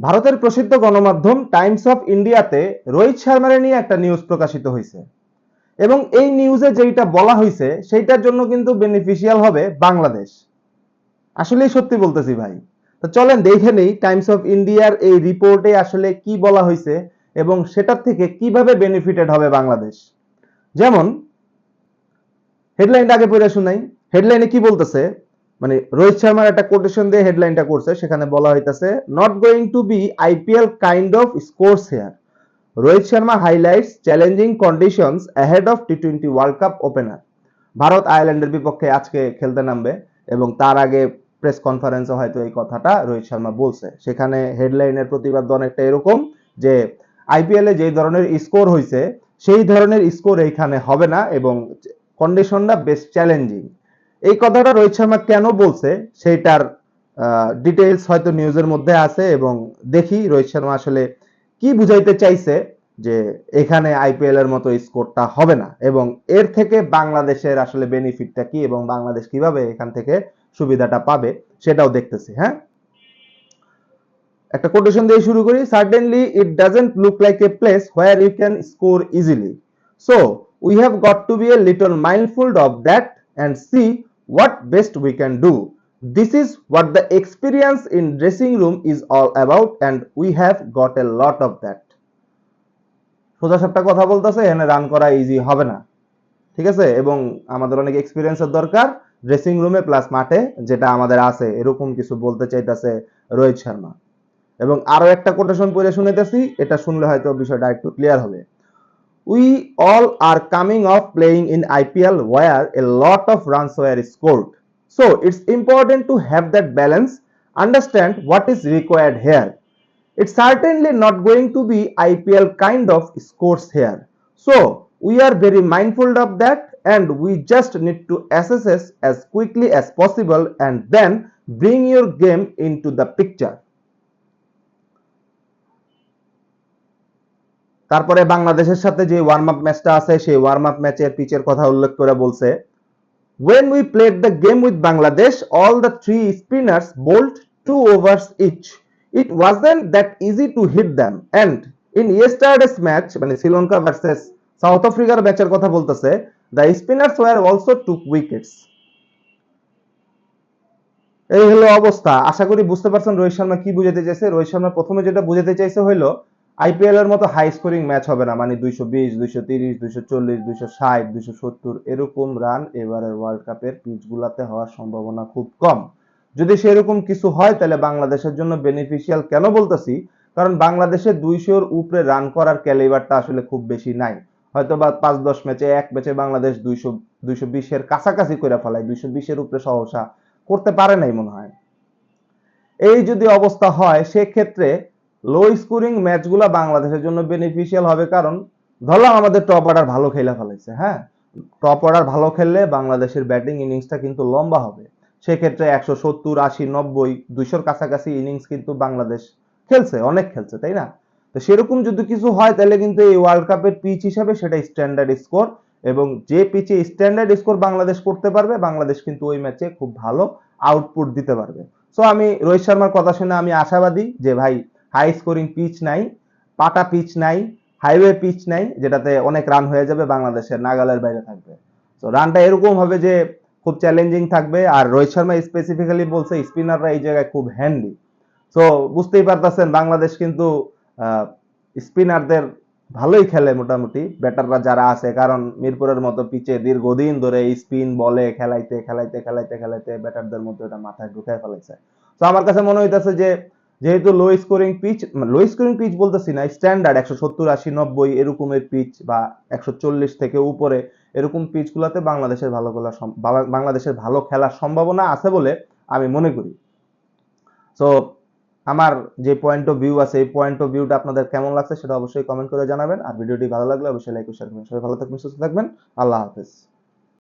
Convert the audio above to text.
ভারতের প্রসিদ্ধ গণমাধ্যম টাইমস অফ ইন্ডিয়াতে রোহিত শর্মারে নিয়ে একটা নিউজ প্রকাশিত হয়েছে। এবং এই নিউজে যেটা বলা হয়েছে, সেইটার জন্য কিন্তু বেনিফিশিয়াল হবে বাংলাদেশ। আসলেই সত্যি বলতেছি ভাই। তো চলেন দেখে নেই টাইমস অফ ইন্ডিয়ার এই রিপোর্টে আসলে কি বলা হয়েছে এবং সেটার থেকে কীভাবে বেনিফিটেড হবে বাংলাদেশ। যেমন হেডলাইনটা আগে পড়ে শুনাই। হেডলাইনে কি বলতেছে? মানে রোহিত শর্মার একটা কোটেশন দিয়ে হেডলাইনটা করছে, সেখানে বলা হইতাছে not going to be IPL kind of scores here Rohit Sharma highlights challenging conditions ahead of T twenty world cup opener Bharat আয়ারল্যান্ডের বিপক্ষে আজকে খেলতে নামবে এবং তার আগে প্রেস কনফারেন্সে হয়তো এই কথাটা রোহিত শর্মা বলছে। সেখানে হেডলাইনের প্রতিবাদ অনেকটা এরকম যে আইপিএল যে ধরনের স্কোর হয়েছে সেই ধরনের স্কোর এইখানে হবে না এবং কন্ডিশনটা বেশ চ্যালেঞ্জিং এই কথাটা রোহিত শর্মা কেন বলছে সেইটার ডিটেইলস হয়তো নিউজের মধ্যে আছে এবং দেখি রোহিত শর্মা আসলে কি বুঝাইতে চাইছে যে এখানে আইপিএল এর মতো স্কোরটা হবে না এবং এর থেকে বাংলাদেশের আসলে বেনিফিটটা কি এবং বাংলাদেশ কীভাবে এখান থেকে সুবিধাটা পাবে সেটাও দেখতেছি হ্যাঁ? একটা কোটেশন দিয়ে শুরু করি certainly it doesn't look like a place where you can score easily so we have got to be a little mindful of that and see what best we can do. This is what the experience in dressing room is all about and we have got a lot of that. সোজা সাপটা কথা বলতেছে, এখানে run করা easy হবে না। ঠিক আছে? এবং আমাদের অনেক এক্সপিরিয়েন্সের দরকার ড্রেসিং রুমে প্লাস মাঠে, যেটা আমাদের আছে। এরকম কিছু বলতে চাইতেছে রোহিত শর্মা। এবং আরও একটা কোটেশন পড়ে শুনেতেছি, এটা শুনলে হয়তো বিষয়টা একটু ক্লিয়ার হবে। We all are coming off playing in IPL where a lot of runs were scored. So it's important to have that balance, understand what is required here. It's certainly not going to be IPL kind of scores here. So we are very mindful of that and we just need to assess as quickly as possible and then bring your game into the picture. তারপরে বাংলাদেশের সাথে যে warm up ম্যাচটা আছে সেই warm up ম্যাচের পিচের কথা উল্লেখ করে বলছে when we played the game with Bangladesh all the three spinners bowled two overs each it wasn't that easy to hit them and in yesterday's match মানে শ্রীলঙ্কা ভার্সেস সাউথ আফ্রিকার ম্যাচের কথা বলতেছে the spinners were also took wickets এই হলো অবস্থা আশা করি বুঝতে পারছেন রোহিত শর্মা কি বুঝাতে চাইছে রোহিত শর্মা প্রথমে যেটা বুঝাতে চাইছে হইল আইপিএল এর মতো হাই স্কোরিং ম্যাচ হবে না। মানে দুইশো বিশ, দুইশো তিরিশ, দুইশো চল্লিশ, দুইশো ষাট, দুইশো সত্তর এরকম রান এবারের ওয়ার্ল্ড কাপের পিচ গুলাতে হওয়ার সম্ভাবনা খুব কম। যদি সেরকম কিছু হয়, তাহলে বাংলাদেশের জন্য বেনিফিশিয়াল কেন বলতেছি? কারণ বাংলাদেশে দুইশোর উপরে রান করার ক্যালিবারটা আসলে খুব বেশি নাই। হয়তো বা পাঁচ, দশ ম্যাচে এক ম্যাচে বাংলাদেশ দুইশো দুইশো বিশের কাছাকাছি করে ফেলায়। দুইশো বিশের উপরে সহসা করতে পারে নাই মনে হয়। এই যদি অবস্থা হয়, সেক্ষেত্রে লো স্কোরিং ম্যাচগুলো বাংলাদেশের জন্য বেনিফিশিয়াল হবে কারণ, ধরলাম আমাদের টপ অর্ডার ভালো খেলা ফেলেছে হ্যাঁ? টপ অর্ডার ভালো খেললে বাংলাদেশের ব্যাটিং ইনিংসটা কিন্তু লম্বা হবে। সেক্ষেত্রে একশো সত্তর, আশি, নব্বই, দুইশোর কাছাকাছি ইনিংস কিন্তু বাংলাদেশ খেলছে, অনেক খেলছে, তাই না? তো সেরকম যদি কিছু হয়, তাহলে কিন্তু এই ওয়ার্ল্ড কাপের পিচ হিসাবে সেটা স্ট্যান্ডার্ড স্কোর এবং যে পিচে স্ট্যান্ডার্ড স্কোর বাংলাদেশ করতে পারবে, বাংলাদেশ কিন্তু ওই ম্যাচে খুব ভালো আউটপুট দিতে পারবে। সো আমি রোহিত শর্মার কথা শুনে আমি আশাবাদী যে ভাই হাই স্কোরিং পিচ নাই পাটা পিচ নাই, হাইওয়ে পিচ নাই, যেটাতে অনেক রান হয়ে যাবে বাংলাদেশের, নাগালের বাইরে থাকবে। তো রানটা এরকম হবে যে খুব চ্যালেঞ্জিং থাকবে, আর রোহিত শর্মা স্পেসিফিক্যালি বলছে স্পিনাররা এই জায়গায় খুব হ্যান্ডি সো বুঝতেই পারতেছেন, বাংলাদেশ কিন্তু স্পিনারদের ভালোই খেলে মোটামুটি ব্যাটাররা যারা আছে, কারণ মিরপুরের মতো পিচে দীর্ঘদিন ধরে স্পিন বলে খেলাইতে খেলাইতে খেলাইতে খেলাইতে ব্যাটারদের মধ্যে এটা মাথায় ঢুকায় ফেলাইছে তো আমার কাছে মনে হইতেছে যে যেহেতু low scoring pitch low scoring pitch বলতেছি না স্ট্যান্ডার্ড একশো সত্তর, আশি, নব্বই এরকমের পিচ বা একশো চল্লিশ থেকে উপরে এরকম পিচগুলোতে বাংলাদেশের ভালো খেলা বাংলাদেশের ভালো খেলার সম্ভাবনা আছে বলে আমি মনে করি। সো আমার যে পয়েন্ট অফ ভিউ আছে, এই পয়েন্ট অফ ভিউটা আপনাদের কেমন লাগছে সেটা অবশ্যই কমেন্ট করে জানাবেন। আর ভিডিওটি ভালো লাগলে অবশ্যই লাইক ও শেয়ার করবেন। সবাই ভালো থাকবেন, সুস্থ থাকবেন। আল্লাহ হাফেজ।